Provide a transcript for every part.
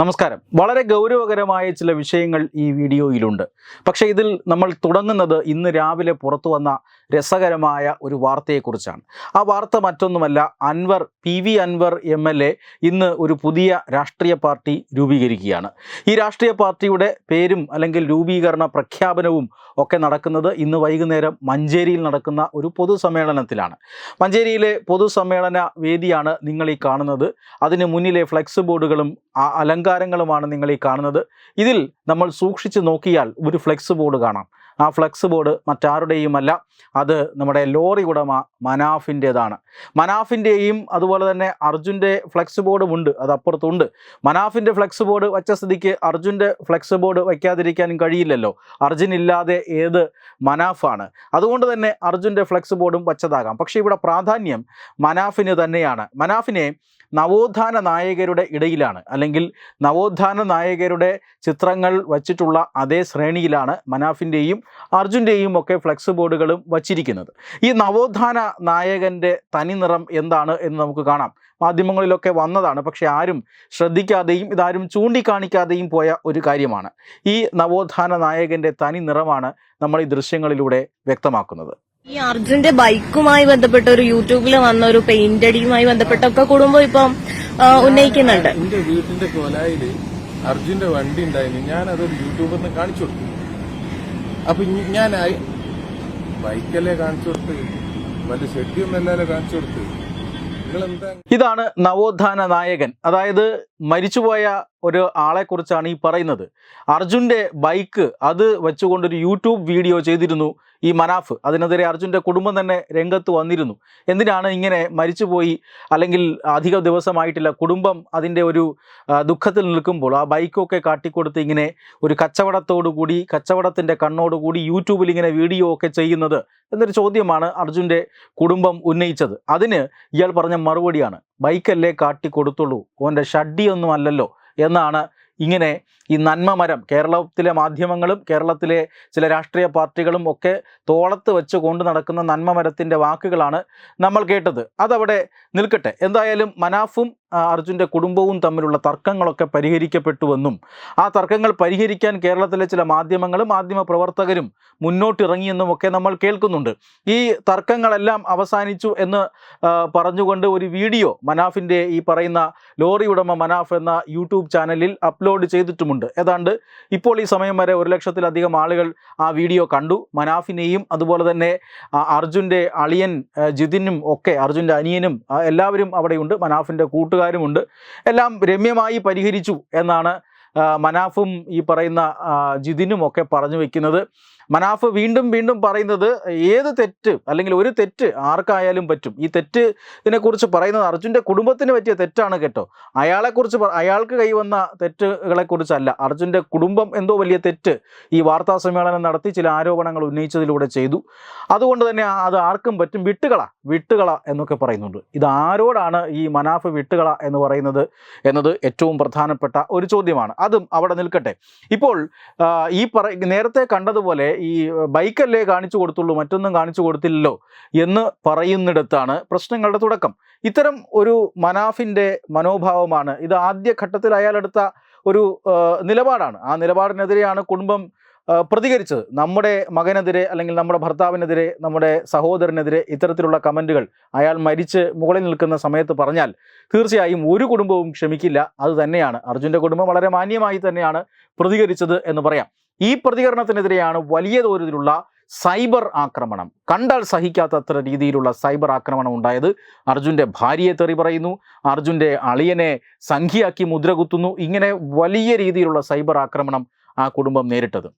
നമസ്കാരം. വളരെ ഗൗരവകരമായ ചില വിഷയങ്ങൾ ഈ വീഡിയോയിലുണ്ട്. പക്ഷെ ഇതിൽ നമ്മൾ തുടങ്ങുന്നത് ഇന്ന് രാവിലെ പുറത്തു വന്ന രസകരമായ ഒരു വാർത്തയെക്കുറിച്ചാണ്. ആ വാർത്ത മറ്റൊന്നുമല്ല Anvar P V Anvar M L A ഇന്ന് ഒരു പുതിയ രാഷ്ട്രീയ പാർട്ടി രൂപീകരിക്കുകയാണ്. ഈ രാഷ്ട്രീയ പാർട്ടിയുടെ പേരും അല്ലെങ്കിൽ രൂപീകരണ പ്രഖ്യാപനവും ഒക്കെ നടക്കുന്നത് ഇന്ന് വൈകുന്നേരം മഞ്ചേരിയിൽ നടക്കുന്ന ഒരു പൊതുസമ്മേളനത്തിലാണ്. മഞ്ചേരിയിലെ പൊതുസമ്മേളന വേദിയാണ് നിങ്ങൾ ഈ കാണുന്നത്. അതിന് മുന്നിലെ ഫ്ലെക്സ് ബോർഡുകളും ആ അലങ്കാരങ്ങളുമാണ് നിങ്ങൾ ഈ കാണുന്നത്. ഇതിൽ നമ്മൾ സൂക്ഷിച്ച് നോക്കിയാൽ ഒരു ഫ്ലെക്സ് ബോർഡ് കാണാം. ആ ഫ്ലെക്സ് ബോർഡ് മറ്റാരുടെയുമല്ല. അത് നമ്മുടെ ലോറി ഉടമ മനാഫിന്റേതാണ്. മനാഫിന്റെയും അതുപോലെ തന്നെ അർജുന്റെ ഫ്ലെക്സ് ബോർഡും ഉണ്ട്. അത് അപ്പുറത്തുണ്ട്. മനാഫിന്റെ ഫ്ലെക്സ് ബോർഡ് വച്ച സ്ഥിതിക്ക് അർജുന്റെ ഫ്ലെക്സ് ബോർഡ് വയ്ക്കാതിരിക്കാനും കഴിയില്ലല്ലോ. അർജുൻ ഇല്ലാതെ ഏത് മനാഫാണ്. അതുകൊണ്ട് തന്നെ അർജുന്റെ ഫ്ലെക്സ് ബോർഡും വച്ചതാകാം. പക്ഷേ ഇവിടെ പ്രാധാന്യം മനാഫിന് തന്നെയാണ്. മനാഫിനെ നവോത്ഥാന നായകരുടെ ഇടയിലാണ്. അല്ലെങ്കിൽ നവോത്ഥാന നായകരുടെ ചിത്രങ്ങൾ വച്ചിട്ടുള്ള അതേ ശ്രേണിയിലാണ് മനാഫിന്റെയും അർജുന്റെയും ഒക്കെ ഫ്ലെക്സ് ബോർഡുകളും വച്ചിരിക്കുന്നത്. ഈ നവോത്ഥാന നായകന്റെ തനിനിറം എന്താണ് എന്ന് നമുക്ക് കാണാം. മാധ്യമങ്ങളിലൊക്കെ വന്നതാണ്. പക്ഷേ ആരും ശ്രദ്ധിക്കാതെയും ഇതാരും ചൂണ്ടിക്കാണിക്കാതെയും പോയ ഒരു കാര്യമാണ്. ഈ നവോത്ഥാന നായകന്റെ തനി നിറമാണ് നമ്മൾ ഈ ദൃശ്യങ്ങളിലൂടെ വ്യക്തമാക്കുന്നത്. ഈ അർജുന്റെ ബൈക്കുമായി ബന്ധപ്പെട്ട ഒരു യൂട്യൂബിൽ വന്ന ഒരു പെയിന്റടിയുമായി ബന്ധപ്പെട്ടൊക്കെ കുടുംബം ഇപ്പം ഉന്നയിക്കുന്നുണ്ട്. എന്റെ വീട്ടിന്റെ കൊലായിൽ അർജുന്റെ വണ്ടി ഉണ്ടായിരുന്നു. ഞാൻ അതൊരു യൂട്യൂബറിന് കാണിച്ചു കൊടുത്തു. അപ്പൊ ഞാൻ ബൈക്കല്ലേ കാണിച്ചു കൊടുത്ത് വല്ല ഷെഡിയൊന്നല്ലല്ലോ കാണിച്ചു കൊടുത്ത്. ഇതാണ് നവോത്ഥാന നായകൻ. അതായത് മരിച്ചുപോയ ഒരു ആളെക്കുറിച്ചാണ് ഈ പറയുന്നത്. അർജുന്റെ ബൈക്ക് അത് വെച്ചുകൊണ്ടൊരു യൂട്യൂബ് വീഡിയോ ചെയ്തിരുന്നു ഈ മനാഫ്. അതിനെതിരെ അർജുന്റെ കുടുംബം തന്നെ രംഗത്ത് വന്നിരുന്നു. എന്തിനാണ് ഇങ്ങനെ മരിച്ചുപോയി? അല്ലെങ്കിൽ അധിക ദിവസമായിട്ടില്ല കുടുംബം അതിന്റെ ഒരു ദുഃഖത്തിൽ നിൽക്കുമ്പോൾ ആ ബൈക്കൊക്കെ കാട്ടിക്കൊടുത്ത് ഇങ്ങനെ ഒരു കച്ചവടത്തോടു കൂടി കച്ചവടത്തിന്റെ കണ്ണോടുകൂടി യൂട്യൂബിൽ ഇങ്ങനെ വീഡിയോ ഒക്കെ ചെയ്യുന്നത് എന്നൊരു ചോദ്യമാണ് അർജുന്റെ കുടുംബം ഉന്നയിച്ചത്. അതിന് ഇയാൾ പറഞ്ഞ മറുപടിയാണ്. ബൈക്കല്ലേ കാട്ടി കൊടുത്തുള്ളൂ. ഓന്റെ ഷഡ്ഡിയൊന്നും അല്ലല്ലോ എന്നാണ് ഇങ്ങനെ ഈ നന്മമരം കേരളത്തിലെ മാധ്യമങ്ങളും കേരളത്തിലെ ചില രാഷ്ട്രീയ പാർട്ടികളും ഒക്കെ തോളത്ത് വെച്ച് കൊണ്ടു നടക്കുന്ന നന്മമരത്തിന്റെ വാക്കുകളാണ് നമ്മൾ കേട്ടത്. അതവിടെ നിൽക്കട്ടെ. എന്തായാലും മനാഫും അർജുന്റെ കുടുംബവും തമ്മിലുള്ള തർക്കങ്ങളൊക്കെ പരിഹരിക്കപ്പെട്ടുവെന്നും ആ തർക്കങ്ങൾ പരിഹരിക്കാൻ കേരളത്തിലെ ചില മാധ്യമങ്ങളും മാധ്യമ പ്രവർത്തകരും മുന്നോട്ടിറങ്ങിയെന്നും ഒക്കെ നമ്മൾ കേൾക്കുന്നുണ്ട്. ഈ തർക്കങ്ങളെല്ലാം അവസാനിച്ചു എന്ന് പറഞ്ഞുകൊണ്ട് ഒരു വീഡിയോ മനാഫിന്റെ ഈ പറയുന്ന ലോറി ഉടമ മനാഫ് എന്ന യൂട്യൂബ് ചാനലിൽ അപ്ലോഡ് ചെയ്തിട്ടുമുണ്ട്. ഏതാണ്ട് ഇപ്പോൾ ഈ സമയം വരെ ഒരു ലക്ഷത്തിലധികം ആളുകൾ ആ വീഡിയോ കണ്ടു. മനാഫിനെയും അതുപോലെ തന്നെ അർജുന്റെ അളിയൻ ജിതിനും ഒക്കെ അർജുന്റെ അനിയനും എല്ലാവരും അവിടെയുണ്ട്. മനാഫിന്റെ കൂട്ടുകാരുമുണ്ട്. എല്ലാം രമ്യമായി പരിഹരിച്ചു എന്നാണ് മനാഫും ഈ പറയുന്ന ആ, ജിതിനും ഒക്കെ പറഞ്ഞു വെക്കുന്നത്. മനാഫ് വീണ്ടും വീണ്ടും പറയുന്നത് ഏത് തെറ്റ് അല്ലെങ്കിൽ ഒരു തെറ്റ് ആർക്കായാലും പറ്റും. ഈ തെറ്റ് ഇതിനെക്കുറിച്ച് പറയുന്നത് അർജുന്റെ കുടുംബത്തിന് പറ്റിയ തെറ്റാണ് കേട്ടോ. അയാളെക്കുറിച്ച് അയാൾക്ക് കൈവന്ന തെറ്റുകളെക്കുറിച്ചല്ല. അർജുന്റെ കുടുംബം എന്തോ വലിയ തെറ്റ് ഈ വാർത്താ സമ്മേളനം നടത്തി ചില ആരോപണങ്ങൾ ഉന്നയിച്ചതിലൂടെ ചെയ്തു. അതുകൊണ്ട് തന്നെ അത് ആർക്കും പറ്റും. വിട്ടുകള വിട്ടുകള എന്നൊക്കെ പറയുന്നുണ്ട്. ഇത് ആരോടാണ് ഈ മനാഫ് വിട്ടുകള എന്ന് പറയുന്നത് എന്നത് ഏറ്റവും പ്രധാനപ്പെട്ട ഒരു ചോദ്യമാണ്. അതും അവിടെ നിൽക്കട്ടെ. ഇപ്പോൾ ഈ പറ നേരത്തെ കണ്ടതുപോലെ ഈ ബൈക്കല്ലേ കാണിച്ചു കൊടുത്തുള്ളൂ മറ്റൊന്നും കാണിച്ചു കൊടുത്തില്ലല്ലോ എന്ന് പറയുന്നിടത്താണ് പ്രശ്നങ്ങളുടെ തുടക്കം. ഇത്തരം ഒരു മനാഫിന്റെ മനോഭാവമാണ് ഇത് ആദ്യ ഘട്ടത്തിൽ അയാളെടുത്ത ഒരു നിലപാടാണ്. ആ നിലപാടിനെതിരെയാണ് കുടുംബം പ്രതികരിച്ചത്. നമ്മുടെ മകനെതിരെ അല്ലെങ്കിൽ നമ്മുടെ ഭർത്താവിനെതിരെ നമ്മുടെ സഹോദരനെതിരെ ഇത്തരത്തിലുള്ള കമന്റുകൾ അയാൾ മരിച്ച് മുകളിൽ നിൽക്കുന്ന സമയത്ത് പറഞ്ഞാൽ തീർച്ചയായും ഒരു കുടുംബവും ക്ഷമിക്കില്ല. അത് തന്നെയാണ്. അർജുന്റെ കുടുംബം വളരെ മാന്യമായി തന്നെയാണ് പ്രതികരിച്ചത് എന്ന് പറയാം. ഈ പ്രതികരണത്തിനെതിരെയാണ് വലിയ തോതിലുള്ള സൈബർ ആക്രമണം. കണ്ടാൽ സഹിക്കാത്തത്ര രീതിയിലുള്ള സൈബർ ആക്രമണം ഉണ്ടായത് അർജുന്റെ ഭാര്യയെ തെറി പറയുന്നു അർജുന്റെ അളിയനെ സംഖ്യയാക്കി മുദ്രകുത്തുന്നു ഇങ്ങനെ വലിയ രീതിയിലുള്ള സൈബർ ആക്രമണം ആ കുടുംബം നേരിട്ടത്.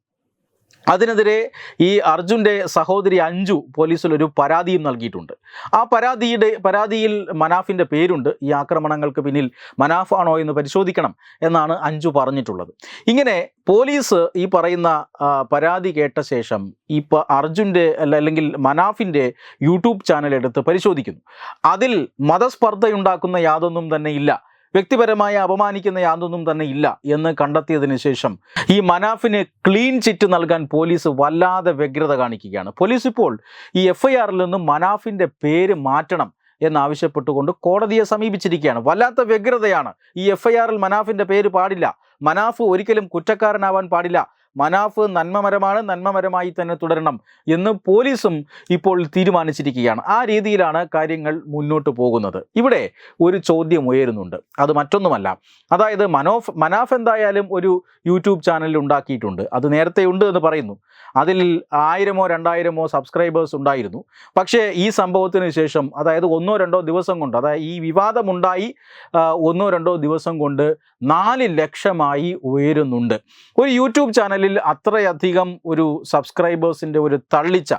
അതിനെതിരെ ഈ അർജുന്റെ സഹോദരി അഞ്ജു പോലീസിൽ ഒരു പരാതിയും നൽകിയിട്ടുണ്ട്. ആ പരാതിയുടെ പരാതിയിൽ മനാഫിന്റെ പേരുണ്ട്. ഈ ആക്രമണങ്ങൾക്ക് പിന്നിൽ മനാഫാണോ എന്ന് പരിശോധിക്കണം എന്നാണ് അഞ്ജു പറഞ്ഞിട്ടുള്ളത്. ഇങ്ങനെ പോലീസ് ഈ പറയുന്ന പരാതി കേട്ട ശേഷം ഇപ്പോൾ അർജുന്റെ അല്ല അല്ലെങ്കിൽ മനാഫിന്റെ യൂട്യൂബ് ചാനൽ എടുത്ത് പരിശോധിക്കുന്നു. അതിൽ മതസ്പർദ്ധയുണ്ടാക്കുന്ന യാതൊന്നും തന്നെ ഇല്ല. വ്യക്തിപരമായി അപമാനിക്കുന്ന യാതൊന്നും തന്നെ ഇല്ല എന്ന് കണ്ടെത്തിയതിന് ശേഷം ഈ മനാഫിന് ക്ലീൻ ചിറ്റ് നൽകാൻ പോലീസ് വല്ലാതെ വ്യഗ്രത കാണിക്കുകയാണ്. പോലീസ് ഇപ്പോൾ ഈ എഫ് ഐ ആറിൽ നിന്നും മനാഫിന്റെ പേര് മാറ്റണം എന്നാവശ്യപ്പെട്ടുകൊണ്ട് കോടതിയെ സമീപിച്ചിരിക്കുകയാണ്. വല്ലാത്ത വ്യഗ്രതയാണ്. ഈ എഫ് ഐ ആറിൽ മനാഫിന്റെ പേര് പാടില്ല. മനാഫ് ഒരിക്കലും കുറ്റക്കാരനാവാൻ പാടില്ല. മനാഫ് നന്മമരമാണ് നന്മമരമായി തന്നെ തുടരണം എന്ന് പോലീസും ഇപ്പോൾ തീരുമാനിച്ചിരിക്കുകയാണ്. ആ രീതിയിലാണ് കാര്യങ്ങൾ മുന്നോട്ട് പോകുന്നത്. ഇവിടെ ഒരു ചോദ്യം ഉയരുന്നുണ്ട്. അത് മറ്റൊന്നുമല്ല. അതായത് മനോഫ് മനാഫ് എന്തായാലും ഒരു യൂട്യൂബ് ചാനൽ ഉണ്ടാക്കിയിട്ടുണ്ട്. അത് നേരത്തെ ഉണ്ട് എന്ന് പറയുന്നു. അതിൽ ആയിരമോ രണ്ടായിരമോ സബ്സ്ക്രൈബേഴ്സ് ഉണ്ടായിരുന്നു. പക്ഷേ ഈ സംഭവത്തിന് ശേഷം അതായത് ഒന്നോ രണ്ടോ ദിവസം കൊണ്ട് അതായത് ഈ വിവാദമുണ്ടായി ഒന്നോ രണ്ടോ ദിവസം കൊണ്ട് നാല് ലക്ഷമായി ഉയരുന്നുണ്ട്. ഒരു യൂട്യൂബ് ചാനലിൽ അത്രയധികം ഒരു സബ്സ്ക്രൈബേഴ്സിന്റെ ഒരു തള്ളിച്ച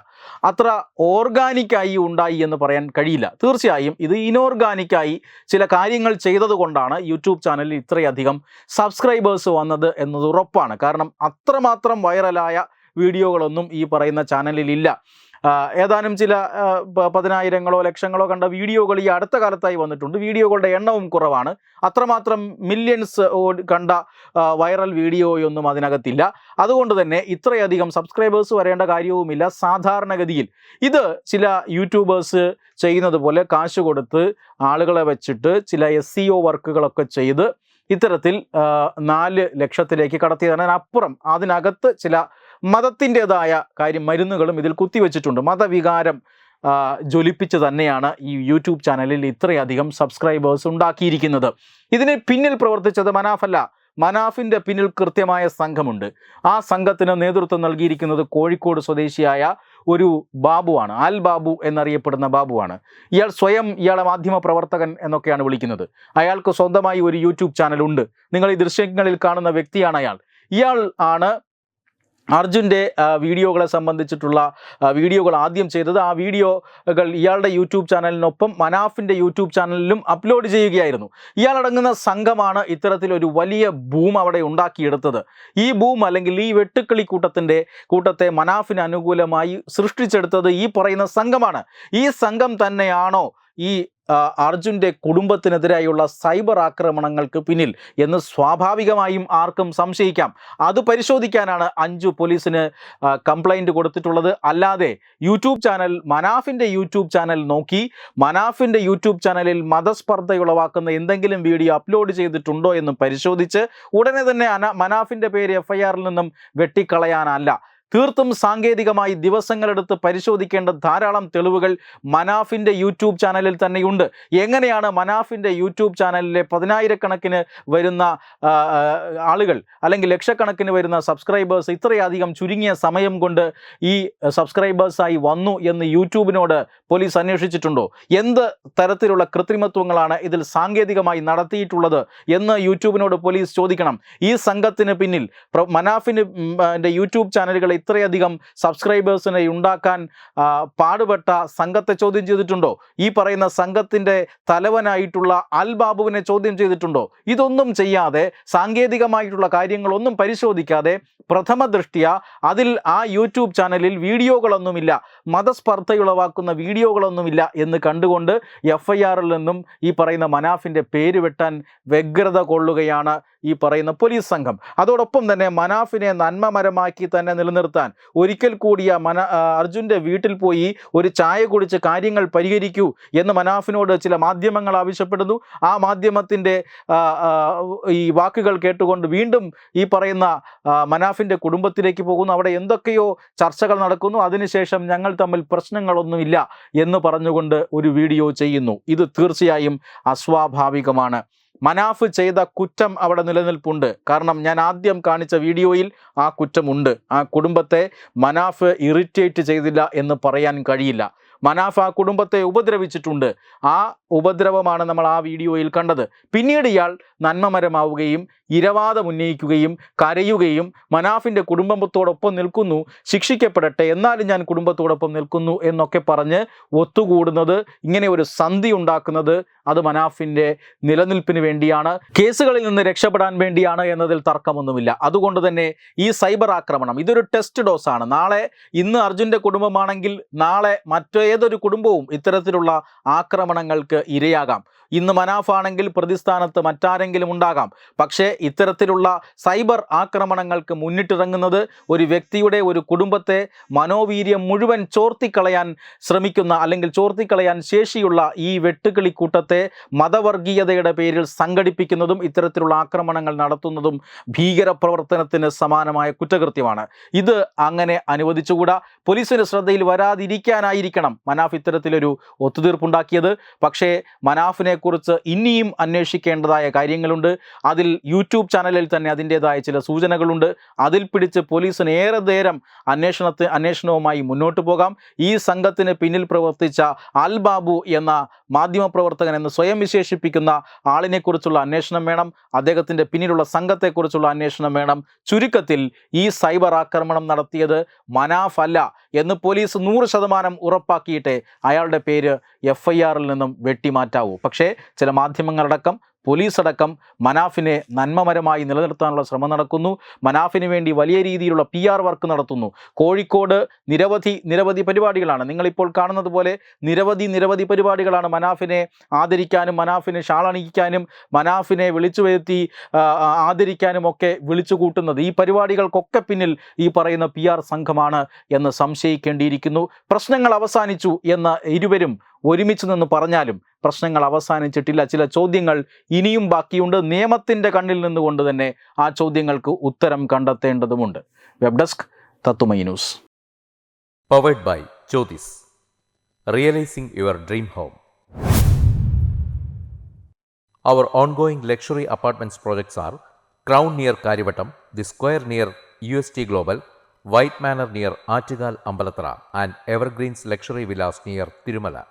അത്ര ഓർഗാനിക്കായി ഉണ്ടായി എന്ന് പറയാൻ കഴിയില്ല. തീർച്ചയായും ഇത് ഇനോർഗാനിക്കായി ചില കാര്യങ്ങൾ ചെയ്തതുകൊണ്ടാണ് യൂട്യൂബ് ചാനലിൽ ഇത്രയധികം സബ്സ്ക്രൈബേഴ്സ് വന്നത് എന്നത് ഉറപ്പാണ്. കാരണം അത്രമാത്രം വൈറലായ വീഡിയോകളൊന്നും ഈ പറയുന്ന ആ, ഏതാനും ചില പതിനായിരങ്ങളോ ലക്ഷങ്ങളോ കണ്ട വീഡിയോകൾ ഈ അടുത്ത കാലത്തായി വന്നിട്ടുണ്ട്. വീഡിയോകളുടെ എണ്ണവും കുറവാണ്. അത്രമാത്രം മില്യൺസ് കണ്ട വൈറൽ വീഡിയോയൊന്നും അതിനകത്തില്ല. അതുകൊണ്ട് തന്നെ ഇത്രയധികം സബ്സ്ക്രൈബേഴ്സ് വരേണ്ട കാര്യവുമില്ല. സാധാരണഗതിയിൽ ഇത് ചില യൂട്യൂബേഴ്സ് ചെയ്യുന്നത് പോലെ കാശ് കൊടുത്ത് ആളുകളെ വെച്ചിട്ട് ചില എസ് സി ഒ വർക്കുകളൊക്കെ ചെയ്ത് ഇത്തരത്തിൽ നാല് ലക്ഷത്തിലേക്ക് കടത്തിയതാണ്. അതിനപ്പുറം അതിനകത്ത് ചില മതത്തിന്റെതായ കാര്യം മരുന്നുകളും ഇതിൽ കുത്തിവെച്ചിട്ടുണ്ട്. മതവികാരം ജ്വലിപ്പിച്ച് തന്നെയാണ് ഈ യൂട്യൂബ് ചാനലിൽ ഇത്രയധികം സബ്സ്ക്രൈബേഴ്സ് ഉണ്ടാക്കിയിരിക്കുന്നത്. ഇതിന് പിന്നിൽ പ്രവർത്തിച്ചത് മനാഫല്ല മനാഫിന്റെ പിന്നിൽ കൃത്യമായ സംഘമുണ്ട്. ആ സംഘത്തിന് നേതൃത്വം നൽകിയിരിക്കുന്നത് കോഴിക്കോട് സ്വദേശിയായ ഒരു ബാബുവാണ്. അൽ ബാബു എന്നറിയപ്പെടുന്ന ബാബുവാണ്. ഇയാൾ സ്വയം ഇയാളെ മാധ്യമ പ്രവർത്തകൻ എന്നൊക്കെയാണ് വിളിക്കുന്നത്. അയാൾക്ക് സ്വന്തമായി ഒരു യൂട്യൂബ് ചാനലുണ്ട് നിങ്ങൾ ഈ ദൃശ്യങ്ങളിൽ കാണുന്ന വ്യക്തിയാണ് അയാൾ. ഇയാൾ ആണ് അർജുന്റെ വീഡിയോകളെ സംബന്ധിച്ചിട്ടുള്ള വീഡിയോകൾ ആദ്യം ചെയ്തത് ആ വീഡിയോകൾ ഇയാളുടെ യൂട്യൂബ് ചാനലിനൊപ്പം മനാഫിന്റെ യൂട്യൂബ് ചാനലിലും അപ്ലോഡ് ചെയ്യുകയായിരുന്നു. ഇയാളടങ്ങുന്ന സംഘമാണ് ഇത്തരത്തിലൊരു വലിയ ബൂം അവിടെ ഉണ്ടാക്കിയെടുത്തത്. ഈ ബൂം അല്ലെങ്കിൽ ഈ വെട്ടുക്കിളി കൂട്ടത്തിന്റെ കൂട്ടത്തെ മനാഫിന് അനുകൂലമായി സൃഷ്ടിച്ചെടുത്തത് ഈ പറയുന്ന സംഘമാണ്. ഈ സംഘം തന്നെയാണോ ഈ അർജുന്റെ കുടുംബത്തിനെതിരായുള്ള സൈബർ ആക്രമണങ്ങൾക്ക് പിന്നിൽ എന്ന് സ്വാഭാവികമായും ആർക്കും സംശയിക്കാം. അത് പരിശോധിക്കാനാണ് അഞ്ചു പോലീസിന് കംപ്ലൈന്റ് കൊടുത്തിട്ടുള്ളത്. അല്ലാതെ യൂട്യൂബ് ചാനൽ മനാഫിന്റെ യൂട്യൂബ് ചാനൽ നോക്കി മനാഫിന്റെ യൂട്യൂബ് ചാനലിൽ മതസ്പർദ്ധയുളവാക്കുന്ന എന്തെങ്കിലും വീഡിയോ അപ്ലോഡ് ചെയ്തിട്ടുണ്ടോ എന്ന് പരിശോധിച്ച് ഉടനെ തന്നെ മനാഫിന്റെ പേര് എഫ് നിന്നും വെട്ടിക്കളയാനല്ല. തീർത്തും സാങ്കേതികമായി ദിവസങ്ങളെടുത്ത് പരിശോധിക്കേണ്ട ധാരാളം തെളിവുകൾ മനാഫിന്റെ യൂട്യൂബ് ചാനലിൽ തന്നെയുണ്ട്. എങ്ങനെയാണ് മനാഫിന്റെ യൂട്യൂബ് ചാനലിലെ പതിനായിരക്കണക്കിന് വരുന്ന ആളുകൾ അല്ലെങ്കിൽ ലക്ഷക്കണക്കിന് വരുന്ന സബ്സ്ക്രൈബേഴ്സ് ഇത്രയധികം ചുരുങ്ങിയ സമയം കൊണ്ട് ഈ സബ്സ്ക്രൈബേഴ്സായി വന്നു എന്ന് യൂട്യൂബിനോട് പോലീസ് അന്വേഷിച്ചിട്ടുണ്ടോ? എന്ത് തരത്തിലുള്ള കൃത്രിമത്വങ്ങളാണ് ഇതിൽ സാങ്കേതികമായി നടത്തിയിട്ടുള്ളത് എന്ന് യൂട്യൂബിനോട് പോലീസ് ചോദിക്കണം. ഈ സംഘത്തിന് പിന്നിൽ മനാഫിന് യൂട്യൂബ് ചാനലുകൾ ഇത്രയധികം സബ്സ്ക്രൈബേഴ്സിനെ ഉണ്ടാക്കാൻ പാടുപെട്ട സംഘത്തെ ചോദ്യം ചെയ്തിട്ടുണ്ടോ? ഈ പറയുന്ന സംഘത്തിന്റെ തലവനായിട്ടുള്ള അൽ ബാബുവിനെ ചോദ്യം ചെയ്തിട്ടുണ്ടോ? ഇതൊന്നും ചെയ്യാതെ സാങ്കേതികമായിട്ടുള്ള കാര്യങ്ങളൊന്നും പരിശോധിക്കാതെ പ്രഥമ ദൃഷ്ടിയ അതിൽ ആ യൂട്യൂബ് ചാനലിൽ വീഡിയോകളൊന്നുമില്ല മതസ്പർദ്ധയുളവാക്കുന്ന വീഡിയോകളൊന്നുമില്ല എന്ന് കണ്ടുകൊണ്ട് എഫ് ഐ ആറിൽ നിന്നും ഈ പറയുന്ന മനാഫിന്റെ പേര് വെട്ടാൻ വ്യഗ്രത കൊള്ളുകയാണ് ഈ പറയുന്ന പോലീസ് സംഘം. അതോടൊപ്പം തന്നെ മനാഫിനെ നന്മമരമാക്കി തന്നെ നിലനിർത്താൻ ഒരിക്കൽ കൂടിയ മന അർജുന്റെ വീട്ടിൽ പോയി ഒരു ചായ കുടിച്ച് കാര്യങ്ങൾ പരിഹരിക്കൂ എന്ന് മനാഫിനോട് ചില മാധ്യമങ്ങൾ ആവശ്യപ്പെടുന്നു. ആ മാധ്യമത്തിന്റെ ഈ വാക്കുകൾ കേട്ടുകൊണ്ട് വീണ്ടും ഈ പറയുന്ന മനാഫിന്റെ കുടുംബത്തിലേക്ക് പോകുന്നു. അവിടെ എന്തൊക്കെയോ ചർച്ചകൾ നടക്കുന്നു. അതിനുശേഷം ഞങ്ങൾ തമ്മിൽ പ്രശ്നങ്ങളൊന്നുമില്ല എന്ന് പറഞ്ഞുകൊണ്ട് ഒരു വീഡിയോ ചെയ്യുന്നു. ഇത് തീർച്ചയായും അസ്വാഭാവികമാണ്. മനാഫ് ചെയ്ത കുറ്റം അവിടെ നിലനിൽപ്പുണ്ട്. കാരണം ഞാൻ ആദ്യം കാണിച്ച വീഡിയോയിൽ ആ കുറ്റമുണ്ട്. ആ കുടുംബത്തെ മനാഫ് ഇറിറ്റേറ്റ് ചെയ്തില്ല എന്ന് പറയാൻ കഴിയില്ല. മനാഫ് ആ കുടുംബത്തെ ഉപദ്രവിച്ചിട്ടുണ്ട്. ആ ഉപദ്രവമാണ് നമ്മൾ ആ വീഡിയോയിൽ കണ്ടത്. പിന്നീട് ഇയാൾ നന്മമരമാവുകയും ഇരവാദം ഉന്നയിക്കുകയും കരയുകയും മനാഫിന്റെ കുടുംബത്തോടൊപ്പം നിൽക്കുന്നു ശിക്ഷിക്കപ്പെടട്ടെ എന്നാലും ഞാൻ കുടുംബത്തോടൊപ്പം നിൽക്കുന്നു എന്നൊക്കെ പറഞ്ഞ് ഒത്തുകൂടുന്നത് ഇങ്ങനെ ഒരു സന്ധി ഉണ്ടാക്കുന്നത് അത് മനാഫിന്റെ നിലനിൽപ്പിന് വേണ്ടിയാണ് കേസുകളിൽ നിന്ന് രക്ഷപ്പെടാൻ വേണ്ടിയാണ് എന്നതിൽ തർക്കമൊന്നുമില്ല. അതുകൊണ്ട് തന്നെ ഈ സൈബർ ആക്രമണം ഇതൊരു ടെസ്റ്റ് ഡോസ് ആണ് നാളെ ഇന്ന് അർജുന്റെ കുടുംബമാണെങ്കിൽ നാളെ മറ്റേതൊരു കുടുംബവും ഇത്തരത്തിലുള്ള ആക്രമണങ്ങൾക്ക് ഇരയാകാം. ഇന്ന് മനാഫാണെങ്കിൽ പ്രതിസ്ഥാനത്ത് മറ്റാരെങ്കിലും ഉണ്ടാകാം. പക്ഷേ ഇത്തരത്തിലുള്ള സൈബർ ആക്രമണങ്ങൾക്ക് മുന്നിട്ടിറങ്ങുന്നത് ഒരു വ്യക്തിയുടെ ഒരു കുടുംബത്തെ മനോവീര്യം മുഴുവൻ ചോർത്തിക്കളയാൻ ശ്രമിക്കുന്ന അല്ലെങ്കിൽ ചോർത്തിക്കളയാൻ ശേഷിയുള്ള ഈ വെട്ടുകിളിക്കൂട്ടത്തെ മതവർഗീയതയുടെ പേരിൽ സംഘടിപ്പിക്കുന്നതും ഇത്തരത്തിലുള്ള ആക്രമണങ്ങൾ നടത്തുന്നതും ഭീകരപ്രവർത്തനത്തിന് സമാനമായ കുറ്റകൃത്യമാണ്. ഇത് അങ്ങനെ അനുവദിച്ചുകൂടാ. പോലീസിന് ശ്രദ്ധയിൽ വരാതിരിക്കാനായിരിക്കണം മനാഫ് ഇത്തരത്തിലൊരു ഒത്തുതീർപ്പുണ്ടാക്കിയത്. പക്ഷേ മനാഫിനെ കുറിച്ച് ഇനിയും അന്വേഷിക്കേണ്ടതായ കാര്യങ്ങളുണ്ട്. അതിൽ യൂട്യൂബ് ചാനലിൽ തന്നെ അതിന്റെതായ ചില സൂചനകളുണ്ട്. അതിൽ പിടിച്ച് പോലീസിന് ഏറെ നേരം അന്വേഷണത്തെ അന്വേഷണവുമായി മുന്നോട്ട് പോകാം. ഈ സംഘത്തിന് പിന്നിൽ പ്രവർത്തിച്ച അൽ ബാബു എന്ന മാധ്യമപ്രവർത്തകൻ എന്ന് സ്വയം വിശേഷിപ്പിക്കുന്ന ആളിനെക്കുറിച്ചുള്ള അന്വേഷണം വേണം. അദ്ദേഹത്തിന്റെ പിന്നിലുള്ള സംഘത്തെക്കുറിച്ചുള്ള അന്വേഷണം വേണം. ചുരുക്കത്തിൽ ഈ സൈബർ ആക്രമണം നടത്തിയത് മനാഫല്ല എന്ന് പോലീസ് നൂറ് ശതമാനം ഉറപ്പാക്കിയിട്ടേ അയാളുടെ പേര് എഫ് ഐ ആറിൽ നിന്നും വെട്ടിമാറ്റാവൂ. പക്ഷേ ചില മാധ്യമങ്ങളടക്കം പോലീസ് അടക്കം മനാഫിനെ നന്മമരമായി നിലനിർത്താനുള്ള ശ്രമം നടക്കുന്നു. മനാഫിന് വേണ്ടി വലിയ രീതിയിലുള്ള പി ആർ വർക്ക് നടത്തുന്നു. കോഴിക്കോട് നിരവധി നിരവധി പരിപാടികളാണ്. നിങ്ങളിപ്പോൾ കാണുന്നത് പോലെ നിരവധി നിരവധി പരിപാടികളാണ് മനാഫിനെ ആദരിക്കാനും മനാഫിനെ ഷാളണിക്കാനും മനാഫിനെ വിളിച്ചു വരുത്തി ആദരിക്കാനും ഒക്കെ വിളിച്ചു കൂട്ടുന്നത്. ഈ പരിപാടികൾക്കൊക്കെ പിന്നിൽ ഈ പറയുന്ന പി സംഘമാണ് എന്ന് സംശയിക്കേണ്ടിയിരിക്കുന്നു. പ്രശ്നങ്ങൾ അവസാനിച്ചു എന്ന് ഇരുവരും ഒരുമിച്ച് നിന്ന് പറഞ്ഞാലും പ്രശ്നങ്ങൾ അവസാനിച്ചിട്ടില്ല. ചില ചോദ്യങ്ങൾ ഇനിയും ബാക്കിയുണ്ട്. നിയമത്തിന്റെ കണ്ണിൽ നിന്നുകൊണ്ട് തന്നെ ആ ചോദ്യങ്ങൾക്ക് ഉത്തരം കണ്ടെത്തേണ്ടതുമുണ്ട്. വെബ് ഡെസ്ക് തത്തുമൈ news. Powered by Jyothis realising your dream home our ongoing luxury apartments projects are Crown near Kariavattom the Square near U S T Global White Manor near Attukal near and Evergreens luxury villas near Achigal